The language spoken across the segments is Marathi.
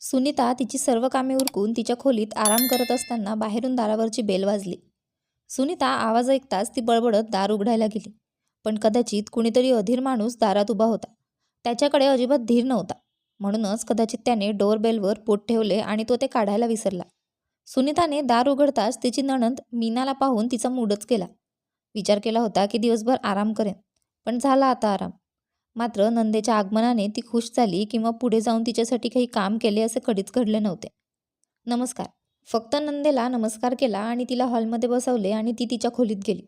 सुनीता तिची सर्व कामे उरकून तिच्या खोलीत आराम करत असताना बाहेरून दारावरची बेल वाजली. सुनीता आवाज ऐकताच ती बडबडत दार उघडायला गेली. पण कदाचित कुणीतरी अधीर माणूस दारात उभा होता. त्याच्याकडे अजिबात धीर नव्हता. म्हणूनच कदाचित त्याने डोअरबेलवर पोट ठेवले आणि तो ते काढायला विसरला. सुनीताने दार उघडताच तिची नणंद मीनाला पाहून तिचा मूडच केला. विचार केला होता की दिवसभर आराम करेन. पण झाला आता आराम. मात्र नंदेच्या आगमनाने ती खुश झाली किंवा पुढे जाऊन तिच्यासाठी काही काम केले असे कधीच घडले नव्हते. नमस्कार. फक्त नंदेला नमस्कार केला आणि तिला हॉलमध्ये बसवले आणि ती तिच्या खोलीत गेली.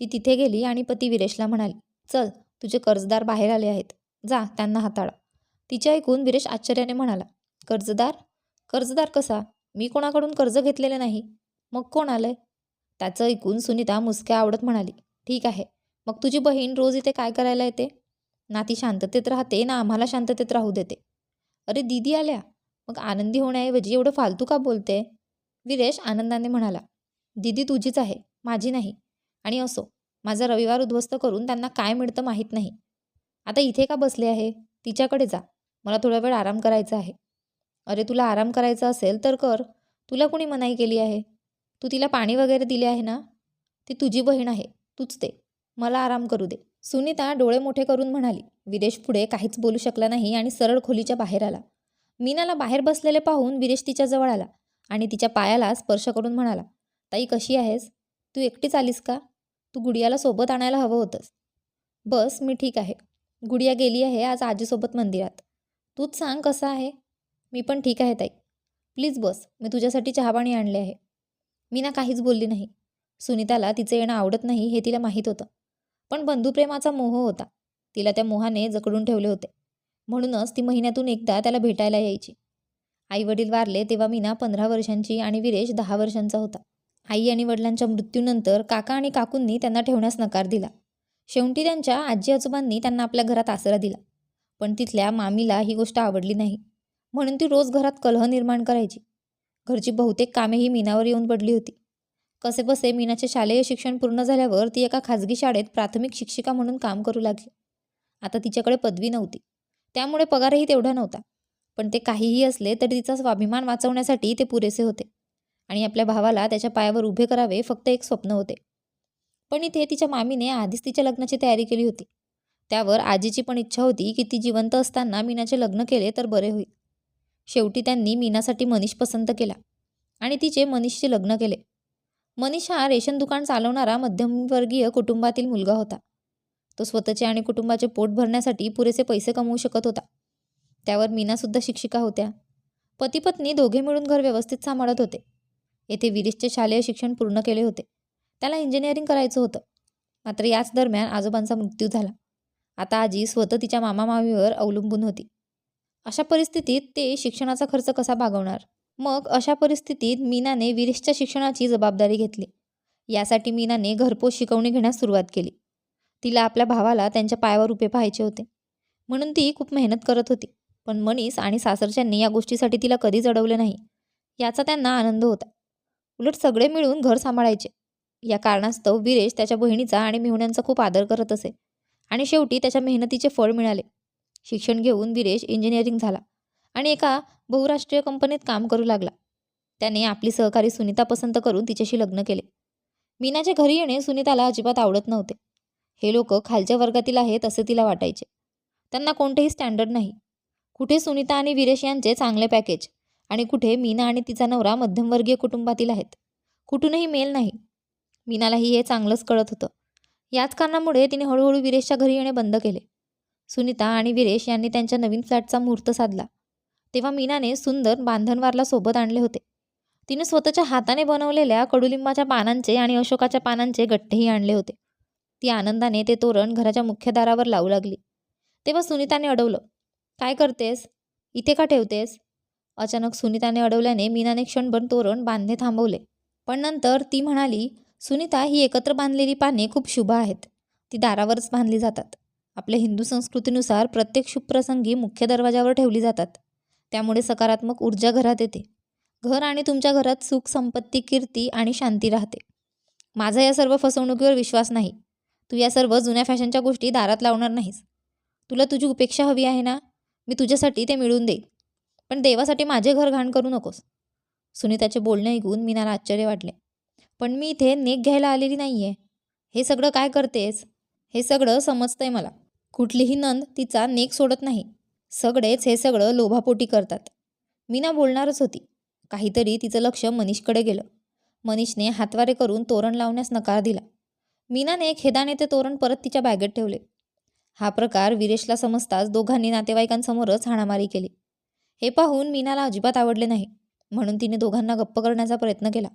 ती तिथे गेली आणि पती विरेशला म्हणाली चल तुझे कर्जदार बाहेर आले आहेत. जा त्यांना हाताळा. तिचे ऐकून विरेश आश्चर्याने म्हणाला कर्जदार? कर्जदार कसा? मी कोणाकडून कर्ज घेतलेले नाही? मग कोण आलंय? त्याचं ऐकून सुनीता मुसक्या आवडत म्हणाली ठीक आहे. मग तुझी बहीण रोज इथे काय करायला येते? ना ती शांततेत राहते ना आम्हाला शांततेत राहू देते. अरे दीदी आल्या. मग आनंदी होण्याऐवजी एवढं फालतू का बोलते? विरेश आनंदाने म्हणाला दीदी तुझीच आहे माझी नाही. आणि असो माझा रविवार उद्ध्वस्त करून त्यांना काय मिळतं माहीत नाही. आता इथे का बसले आहे? तिच्याकडे जा. मला थोडा वेळ आराम करायचा आहे. अरे तुला आराम करायचा असेल तर कर. तुला कुणी मनाई केली आहे? तू तिला पाणी वगैरे दिले आहे ना? ती तुझी बहीण आहे तूच ते मला आराम करू दे. सुनीता डोळे मोठे करून म्हणाली विदेश पुढे काहीच बोलू शकला नाही आणि सरळ खोलीच्या बाहेर आला. मीनाला बाहेर बसलेले पाहून विदेश तिच्या जवळ आला आणि तिच्या पायाला स्पर्श करून म्हणाला ताई कशी आहेस? तू एकटीच आलीस का? तू गुडियाला सोबत आणायला हवं होतंस. बस मी ठीक आहे. गुडिया गेली आहे आज आजीसोबत मंदिरात. तूच सांग कसं आहे? मी पण ठीक आहे ताई. प्लीज बस मी तुझ्यासाठी चहापाणी आणले आहे. मीना काहीच बोलली नाही. सुनीताला तिचं येणं आवडत नाही हे तिला माहीत होतं. पण बंधुप्रेमाचा मोह होता. तिला त्या मोहाने जकडून ठेवले होते. म्हणूनच ती महिन्यातून एकदा त्याला भेटायला यायची. आई वडील वारले तेव्हा मीना पंधरा वर्षांची आणि विरेश दहा वर्षांचा होता. आई आणि वडिलांच्या मृत्यूनंतर काका आणि काकूंनी त्यांना ठेवण्यास नकार दिला. शेवटी त्यांच्या आजी आजोबांनी त्यांना आपल्या घरात आसरा दिला. पण तिथल्या मामीला ही गोष्ट आवडली नाही. म्हणून ती रोज घरात कलह निर्माण करायची. घरची बहुतेक कामेही मीनावर येऊन पडली होती. कसेबसे मीनाचे शालेय शिक्षण पूर्ण झाल्यावर ती एका खाजगी शाळेत प्राथमिक शिक्षिका म्हणून काम करू लागली. आता तिच्याकडे पदवी नव्हती. त्यामुळे पगारही तेवढा नव्हता. पण ते काहीही असले तरी तिचा स्वाभिमान वाचवण्यासाठी ते पुरेसे होते. आणि आपल्या भावाला त्याच्या पायावर उभे करावे फक्त एक स्वप्न होते. पण इथे तिच्या मामीने आधीच तिच्या लग्नाची तयारी केली होती. त्यावर आजीची पण इच्छा होती की ती जिवंत असताना मीनाचे लग्न केले तर बरे होईल. शेवटी त्यांनी मीनासाठी मनीष पसंत केला आणि तिचे मनीषचे लग्न केले. मनीष हा रेशन दुकान चालवणारा मध्यमवर्गीय कुटुंबातील मुलगा होता. तो स्वतःचे आणि कुटुंबाचे पोट भरण्यासाठी पुरेसे पैसे कमवू शकत होता. त्यावर मीनासुद्धा शिक्षिका होत्या. पती पत्नी दोघे मिळून घर व्यवस्थित सांभाळत होते. येथे विरीशचे शालेय शिक्षण पूर्ण केले होते. त्याला इंजिनिअरिंग करायचं होतं. मात्र याच दरम्यान आजोबांचा मृत्यू झाला. आता आजी स्वतः तिच्या मामामामीवर अवलंबून होती. अशा परिस्थितीत ते शिक्षणाचा खर्च कसा भागवणार? मग अशा परिस्थितीत मीनाने विरेशच्या शिक्षणाची जबाबदारी घेतली. यासाठी मीनाने घरपोच शिकवणी घेण्यास सुरुवात केली. तिला आपल्या भावाला त्यांच्या पायावर उभे पाहायचे होते. म्हणून ती खूप मेहनत करत होती. पण मनीस आणि सासरच्यांनी या गोष्टीसाठी तिला कधीच अडवले नाही. याचा त्यांना आनंद होता. उलट सगळे मिळून घर सांभाळायचे. या कारणास्तव विरेश त्याच्या बहिणीचा आणि मेहुण्यांचा खूप आदर करत असे. आणि शेवटी त्याच्या मेहनतीचे फळ मिळाले. शिक्षण घेऊन विरेश इंजिनिअरिंग झाला. आणि एका बहुराष्ट्रीय कंपनीत काम करू लागला. त्याने आपली सहकारी सुनीता पसंत करून तिच्याशी लग्न केले. मीनाच्या घरी येणे सुनीताला अजिबात आवडत नव्हते. हे लोक खालच्या वर्गातील आहेत असे तिला वाटायचे. त्यांना कोणतेही स्टँडर्ड नाही. कुठे सुनीता आणि विरेश यांचे चांगले पॅकेज आणि कुठे मीना आणि तिचा नवरा मध्यमवर्गीय कुटुंबातील आहेत कुठूनही मेल नाही. मीनालाही हे चांगलंच कळत होतं. याच कारणामुळे तिने हळूहळू विरेशच्या घरी येणे बंद केले. सुनीता आणि विरेश यांनी त्यांच्या नवीन फ्लॅटचा मुहूर्त साधला. तेव्हा मीनाने सुंदर बांधणवारला सोबत आणले होते. तिने स्वतःच्या हाताने बनवलेल्या कडुलिंबाच्या पानांचे आणि अशोकाच्या पानांचे गट्टेही आणले होते. ती आनंदाने ते तोरण घराच्या मुख्य दारावर लावू लागली. तेव्हा सुनीताने अडवलं काय करतेस? इथे का ठेवतेस? अचानक सुनीताने अडवल्याने मीनाने क्षणभर तोरण बांधणे थांबवले. पण नंतर ती म्हणाली सुनीता ही एकत्र बांधलेली पाने खूप शुभ आहेत. ती दारावरच बांधली जातात. आपल्या हिंदू संस्कृतीनुसार प्रत्येक शुभप्रसंगी मुख्य दरवाजावर ठेवली जातात. त्यामुळे सकारात्मक ऊर्जा घरात येते. घर आणि तुमच्या घरात सुख संपत्ती कीर्ती आणि शांती राहते. माझा या सर्व फसवणुकीवर विश्वास नाही. तू या सर्व जुन्या फॅशनच्या गोष्टी दारात लावणार नाहीस. तुला तुझी उपेक्षा हवी आहे ना? मी तुझ्यासाठी ते मिळवून देईन. पण देवासाठी माझे घर घाण करू नकोस. सुनीताचे बोलणे ऐकून मीनाला आश्चर्य वाटले. पण मी इथे नेक घ्यायला आलेली नाही आहे हे सगळं काय करतेस? हे सगळं समजतंय मला. कुठलीही नंद तिचा नेक सोडत नाही. सगळेच हे सगळं लोभापोटी करतात. मीना बोलणारच होती. काहीतरी तिचं लक्ष मनीषकडे गेलं. मनीषने हातवारे करून तोरण लावण्यास नकार दिला. मीनाने खेदाने ते तोरण परत तिच्या बॅगेत ठेवले. हा प्रकार विरेशला समजताच दोघांनी नातेवाईकांसमोरच हाणामारी केली. हे पाहून मीनाला अजिबात आवडले नाही. म्हणून तिने दोघांना गप्प करण्याचा प्रयत्न केला.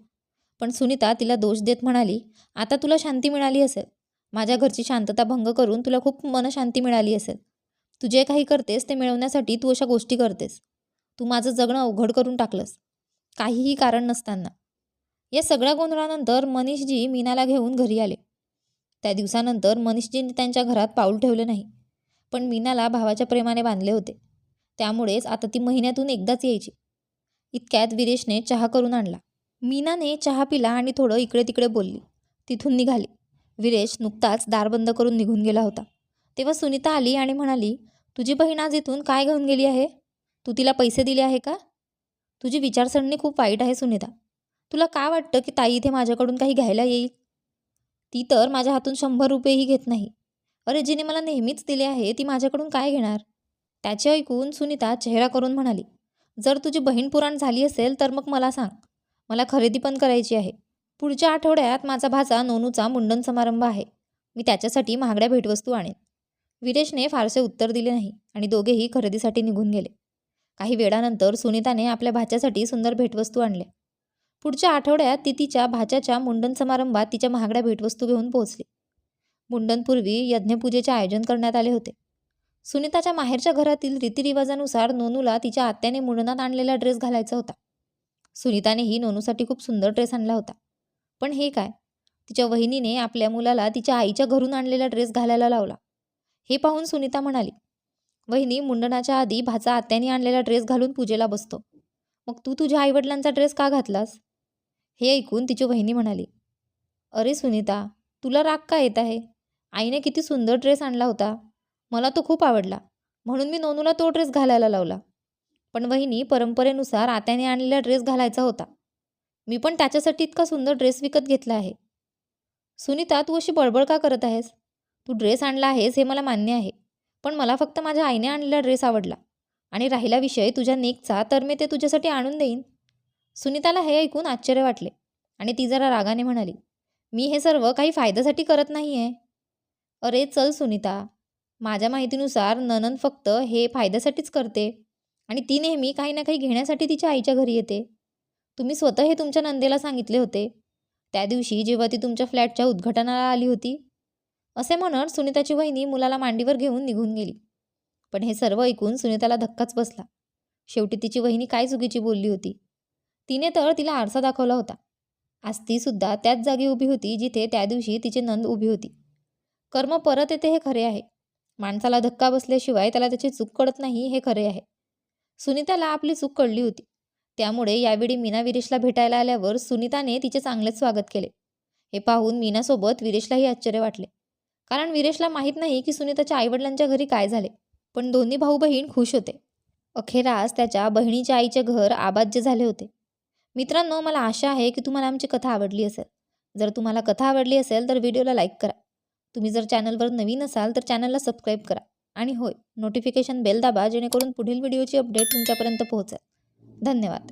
पण सुनीता तिला दोष देत म्हणाली आता तुला शांती मिळाली असेल. माझ्या घरची शांतता भंग करून तुला खूप मनशांती मिळाली असेल. तू जे काही करतेस ते मिळवण्यासाठी तू अशा गोष्टी करतेस. तू माझं जगणं अवघड करून टाकलंस. काहीही कारण नसताना. या सगळ्या गोंधळानंतर मनीषजी मीनाला घेऊन घरी आले. त्या दिवसानंतर मनीषजींनी त्यांच्या घरात पाऊल ठेवले नाही पण मीनाला भावाच्या प्रेमाने बांधले होते. त्यामुळेच आता ती महिन्यातून एकदाच यायची. इतक्यात विरेशने चहा करून आणला. मीनाने चहा पिला आणि थोडं इकडे तिकडे बोलली. तिथून निघाली. विरेश नुकताच दार बंद करून निघून गेला होता. तेव्हा सुनीता आली आणि म्हणाली तुझी बहीण आज इथून काय घेऊन गेली आहे? तू तिला पैसे दिले आहे का? तुझी विचारसरणी खूप वाईट आहे सुनीता. तुला काय वाटतं की ताई इथे माझ्याकडून काही घ्यायला येईल? ती तर माझ्या हातून शंभर रुपयेही घेत नाही. अरे जिने मला नेहमीच दिले आहे ती माझ्याकडून काय घेणार? त्याचे ऐकून सुनीता चेहरा करून म्हणाली जर तुझी बहीण पुराण झाली असेल तर मग मला सांग. मला खरेदी पण करायची आहे. पुढच्या आठवड्यात माझा भाचा नोनूचा मुंडन समारंभ आहे. मी त्याच्यासाठी महागड्या भेटवस्तू आणेन. विरेशने फारसे उत्तर दिले नाही आणि दोघेही खरेदीसाठी निघून गेले. काही वेळानंतर सुनीताने आपल्या भाच्यासाठी सुंदर भेटवस्तू आणल्या. पुढच्या आठवड्यात ती तिच्या भाच्याच्या मुंडन समारंभात तिच्या महागड्या भेटवस्तू घेऊन पोहोचली. मुंडनपूर्वी यज्ञपूजेचे आयोजन करण्यात आले होते. सुनीताच्या माहेरच्या घरातील रीतिरिवाजानुसार नोनूला तिच्या आत्याने मुंडनात आणलेला ड्रेस घालायचा होता. सुनीतानेही नोनूसाठी खूप सुंदर ड्रेस आणला होता. पण हे काय? तिच्या वहिनीने आपल्या मुलाला तिच्या आईच्या घरून आणलेला ड्रेस घालायला लावला. हे पाहून सुनीता म्हणाली वहिनी मुंडनाच्या आधी भाचा आत्याने आणलेला ड्रेस घालून पूजेला बसतो. मग तू तुझ्या आईवडिलांचा ड्रेस का घातलास? हे ऐकून तिची वहिनी म्हणाली अरे सुनीता तुला राग का येत आहे? आईने किती सुंदर ड्रेस आणला होता. मला तो खूप आवडला. म्हणून मी नोनूला तो ड्रेस घालायला लावला. पण वहिनी परंपरेनुसार आत्याने आणलेला ड्रेस घालायचा होता. मी पण त्याच्यासाठी इतका सुंदर ड्रेस विकत घेतला आहे. सुनीता तू अशी बळबळ का करत आहेस? तू ड्रेस आणला आहेस हे मला मान्य आहे. पण मला फक्त माझ्या आईने आणलेला ड्रेस आवडला. आणि राहिला विषय तुझ्या नेकचा तर मी ते तुझ्यासाठी आणून देईन. सुनीताला हे ऐकून आश्चर्य वाटले. आणि ती जरा रागाने म्हणाली मी हे सर्व काही फायद्यासाठी करत नाही आहे अरे चल सुनीता. माझ्या माहितीनुसार ननन फक्त हे फायद्यासाठीच करते. आणि ती नेहमी काही ना काही घेण्यासाठी तिच्या आईच्या घरी येते. तुम्ही स्वतः हे तुमच्या नंदेला सांगितले होते. त्या दिवशी जेव्हा ती तुमच्या फ्लॅटच्या उद्घाटनाला आली होती असे म्हणत सुनीताची वहिनी मुलाला मांडीवर घेऊन निघून गेली. पण हे सर्व ऐकून सुनीताला धक्काच बसला. शेवटी तिची वहिनी काय चुकीची बोलली होती? तिने तर तिला आरसा दाखवला होता. आज ती सुद्धा त्याच जागी उभी होती जिथे त्या दिवशी तिची नंद उभी होती. कर्म परत येते हे खरे आहे. माणसाला धक्का बसल्याशिवाय त्याला त्याची चूक कळत नाही हे खरे आहे. सुनीताला आपली चूक कळली होती. त्यामुळे यावेळी मीना विरेशला भेटायला आल्यावर सुनीताने तिचे चांगलेच स्वागत केले. हे पाहून मीनासोबत विरेशलाही आश्चर्य वाटले. कारण विरेशला माहीत नाही की सुनीताच्या आईवडिलांच्या घरी काय झाले पण दोन्ही भाऊ बहीण खुश होते. अखेरास त्याच्या बहिणीच्या आईचे घर आबाज्य झाले होते. मित्रांनो मला आशा आहे की तुम्हाला आमची कथा आवडली असेल. जर तुम्हाला कथा आवडली असेल तर व्हिडिओला लाईक करा. तुम्ही जर चॅनलवर नवीन असाल तर चॅनलला सबस्क्राईब करा. आणि होय नोटिफिकेशन बेल दाबा जेणेकरून पुढील व्हिडिओची अपडेट तुमच्यापर्यंत पोहोचेल. धन्यवाद.